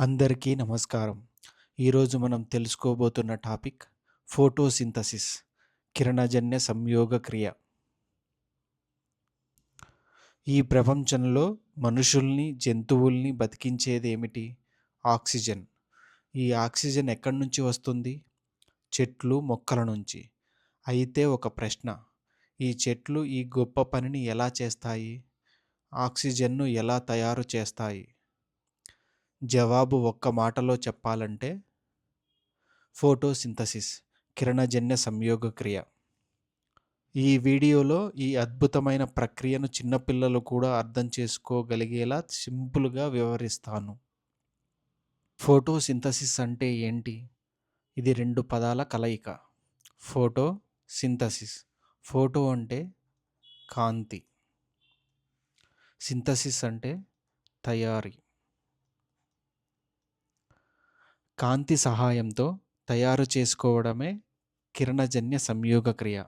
అందరికీ నమస్కారం. ఈరోజు మనం తెలుసుకోబోతున్న టాపిక్ ఫోటోసింథసిస్ కిరణజన్య సంయోగ క్రియ. ఈ ప్రపంచంలో మనుషుల్ని, జంతువుల్ని బతికించేది ఏమిటి ఆక్సిజన్. ఈ ఆక్సిజన్ ఎక్కడి నుంచి వస్తుంది? చెట్లు, మొక్కల నుంచి. అయితే ఒక ప్రశ్న. ఈ చెట్లు ఈ గొప్ప పనిని ఎలా చేస్తాయి? ఆక్సిజన్ను ఎలా తయారు చేస్తాయి? జవాబు ఒక్క మాటలో చెప్పాలంటే ఫోటోసింథసిస్ కిరణజన్య సంయోగ క్రియ. ఈ వీడియోలో ఈ అద్భుతమైన ప్రక్రియను చిన్నపిల్లలు కూడా అర్థం చేసుకోగలిగేలా సింపుల్‌గా వివరిస్తాను. ఫోటోసింథసిస్ అంటే ఏంటి? ఇది రెండు పదాల కలయిక. Photo, synthesis. ఫోటో అంటే కాంతి. సింథసిస్ అంటే తయారీ. కాంతి సహాయంతో తయారు చేసుకోవడమే కిరణజన్య సంయోగ క్రియ.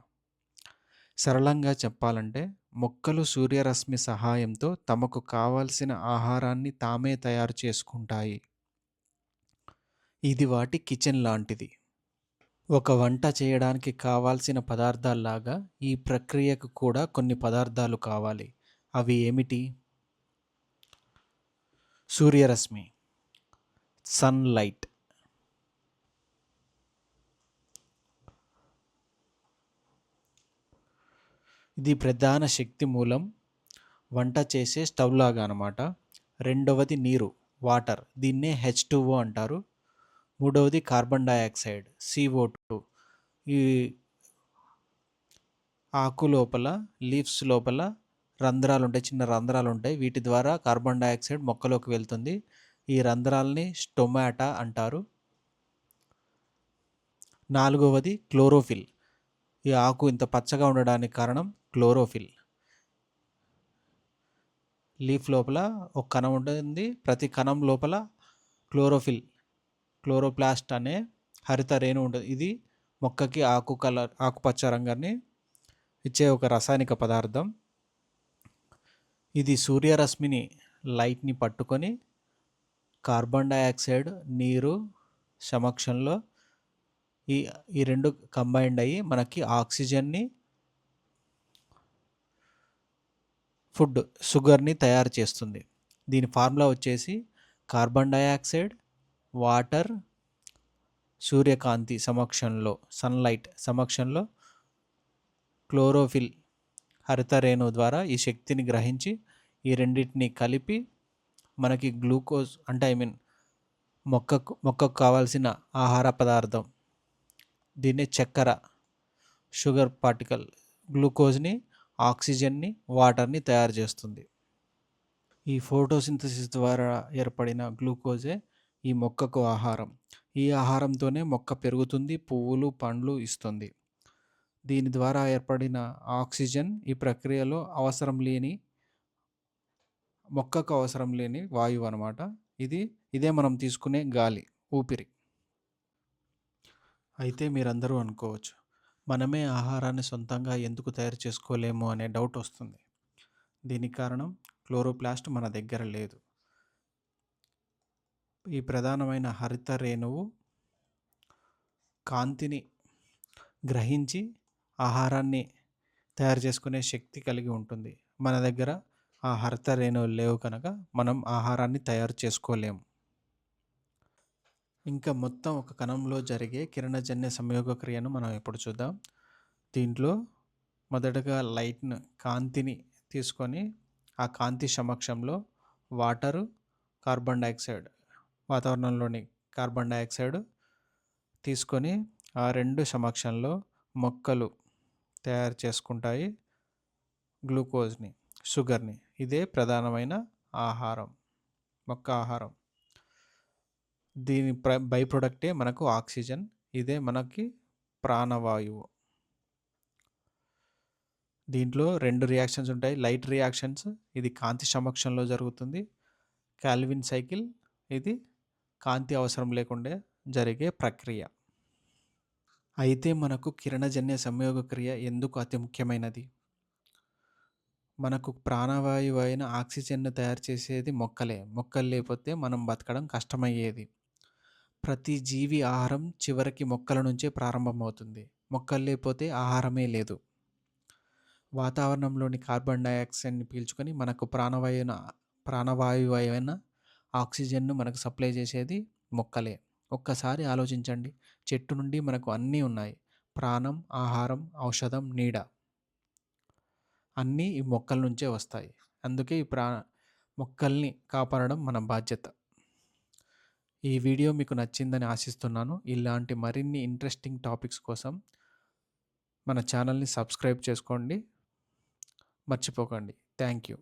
సరళంగా చెప్పాలంటే మొక్కలు సూర్యరశ్మి సహాయంతో తమకు కావాల్సిన ఆహారాన్ని తామే తయారు చేసుకుంటాయి. ఇది వాటి కిచెన్ లాంటిది. ఒక వంట చేయడానికి కావాల్సిన పదార్థాల్లాగా ఈ ప్రక్రియకు కూడా కొన్ని పదార్థాలు కావాలి. అవి ఏమిటి? సూర్యరశ్మి. సన్‌లైట్. ఇది ప్రధాన శక్తి మూలం. వంట చేసే స్టవ్ లాగా అనమాట. రెండవది నీరు వాటర్. దీన్నే హెచ్ టూఓ అంటారు. మూడవది కార్బన్ డయాక్సైడ్ సీఓ2. ఈ ఆకు లోపల లీవ్స్ లోపల రంధ్రాలు ఉంటాయి చిన్న రంధ్రాలు ఉంటాయి వీటి ద్వారా కార్బన్ డయాక్సైడ్ మొక్కలోకి వెళ్తుంది. ఈ రంధ్రాల్ని స్టొమాటా అంటారు. నాలుగవది క్లోరోఫిల్. ఈ ఆకు ఇంత పచ్చగా ఉండడానికి కారణం క్లోరోఫిల్. లీఫ్ లోపల ఒక కణం ఉంటుంది. ప్రతి కణం లోపల క్లోరోఫిల్, క్లోరోప్లాస్ట్ అనే హరిత రేణు ఉంటుంది ఇది మొక్కకి ఆకు కలర్ ఆకుపచ్చ రంగాన్ని ఇచ్చే ఒక రసాయనిక పదార్థం. ఇది సూర్యరశ్మిని లైట్‌ని పట్టుకొని కార్బన్ డయాక్సైడ్, నీరు సమక్షంలో ఈ ఈ రెండు కంబైన్డ్ అయ్యి మనకి ఆక్సిజన్‌ని ఫుడ్ షుగర్‌ని తయారు చేస్తుంది. దీని ఫార్ములా వచ్చేసి కార్బన్ డయాక్సైడ్, వాటర్, సూర్యకాంతి సమక్షంలో సన్‌లైట్ సమక్షంలో క్లోరోఫిల్ హరితరేణువు ద్వారా ఈ శక్తిని గ్రహించి ఈ రెండింటిని కలిపి మనకి గ్లూకోజ్ అంటే ఐ మీన్ మొక్కకు మొక్కకు కావాల్సిన ఆహార పదార్థం. దీన్ని చక్కెర షుగర్ పార్టికల్ గ్లూకోజ్‌ని, ఆక్సిజన్‌ని, వాటర్‌ని తయారు చేస్తుంది. ఈ ఫోటోసింథసిస్ ద్వారా ఏర్పడిన గ్లూకోజే ఈ మొక్కకు ఆహారం. ఈ ఆహారంతోనే మొక్క పెరుగుతుంది. పువ్వులు, పండ్లు ఇస్తుంది. దీని ద్వారా ఏర్పడిన ఆక్సిజన్ ఈ ప్రక్రియలో అవసరం లేని మొక్కకు అవసరం లేని వాయువు అనమాట. ఇది ఇదే మనం తీసుకునే గాలి, ఊపిరి. అయితే మీరందరూ అనుకోవచ్చు. మనమే ఆహారాన్ని సొంతంగా ఎందుకు తయారు చేసుకోలేము అనే డౌట్ వస్తుంది. దీనికి కారణం క్లోరోప్లాస్ట్ మన దగ్గర లేదు. ఈ ప్రధానమైన హరిత రేణువు కాంతిని గ్రహించి ఆహారాన్ని తయారు చేసుకునే శక్తి కలిగి ఉంటుంది. మన దగ్గర ఆ హరిత రేణువులు లేవు కనుక మనం ఆహారాన్ని తయారు చేసుకోలేము. ఇంకా మొత్తం ఒక కణంలో జరిగే కిరణజన్య సంయోగ క్రియను మనం ఇప్పుడు చూద్దాం. దీంట్లో మొదటగా లైట్‌ని కాంతిని తీసుకొని ఆ కాంతి సమక్షంలో వాటరు, కార్బన్ డైఆక్సైడ్ వాతావరణంలోని కార్బన్ డైఆక్సైడ్ తీసుకొని ఆ రెండు సమక్షంలో మొక్కలు తయారు చేసుకుంటాయి. గ్లూకోజ్‌ని, షుగర్‌ని. ఇదే ప్రధానమైన ఆహారం. మొక్క ఆహారం. దీని ప్ర బై ప్రొడక్టే మనకు ఆక్సిజన్. ఇదే మనకి ప్రాణవాయువు. దీంట్లో రెండు రియాక్షన్స్ ఉంటాయి. లైట్ రియాక్షన్స్ ఇది కాంతి సమక్షంలో జరుగుతుంది. కాల్విన్ సైకిల్ ఇది కాంతి అవసరం లేకుండా జరిగే ప్రక్రియ. అయితే మనకు కిరణజన్య సంయోగ క్రియ ఎందుకు అతి ముఖ్యమైనది? మనకు ప్రాణవాయువు అయిన ఆక్సిజన్ను తయారు చేసేది మొక్కలే మొక్కలు లేకపోతే మనం బతకడం కష్టమయ్యేది ప్రతి జీవి ఆహారం చివరికి మొక్కల నుంచే ప్రారంభమవుతుంది. మొక్కలు లేకపోతే ఆహారమే లేదు. వాతావరణంలోని కార్బన్ డైఆక్సైడ్ని పీల్చుకొని మనకు ప్రాణవాయువున ప్రాణవాయువు అయిన ఆక్సిజన్ను మనకు సప్లై చేసేది మొక్కలే. ఒక్కసారి ఆలోచించండి. చెట్టు నుండి మనకు అన్నీ ఉన్నాయి. ప్రాణం ఆహారం ఔషధం నీడ. అన్నీ ఈ మొక్కల నుంచే వస్తాయి. అందుకే ఈ ప్రా మొక్కల్ని కాపాడడం మన బాధ్యత. ఈ వీడియో మీకు నచ్చిందని ఆశిస్తున్నాను. ఇలాంటి మరిన్ని ఇంట్రెస్టింగ్ టాపిక్స్ కోసం మన ఛానల్ని సబ్స్క్రైబ్ చేసుకోండి. మర్చిపోకండి. Thank you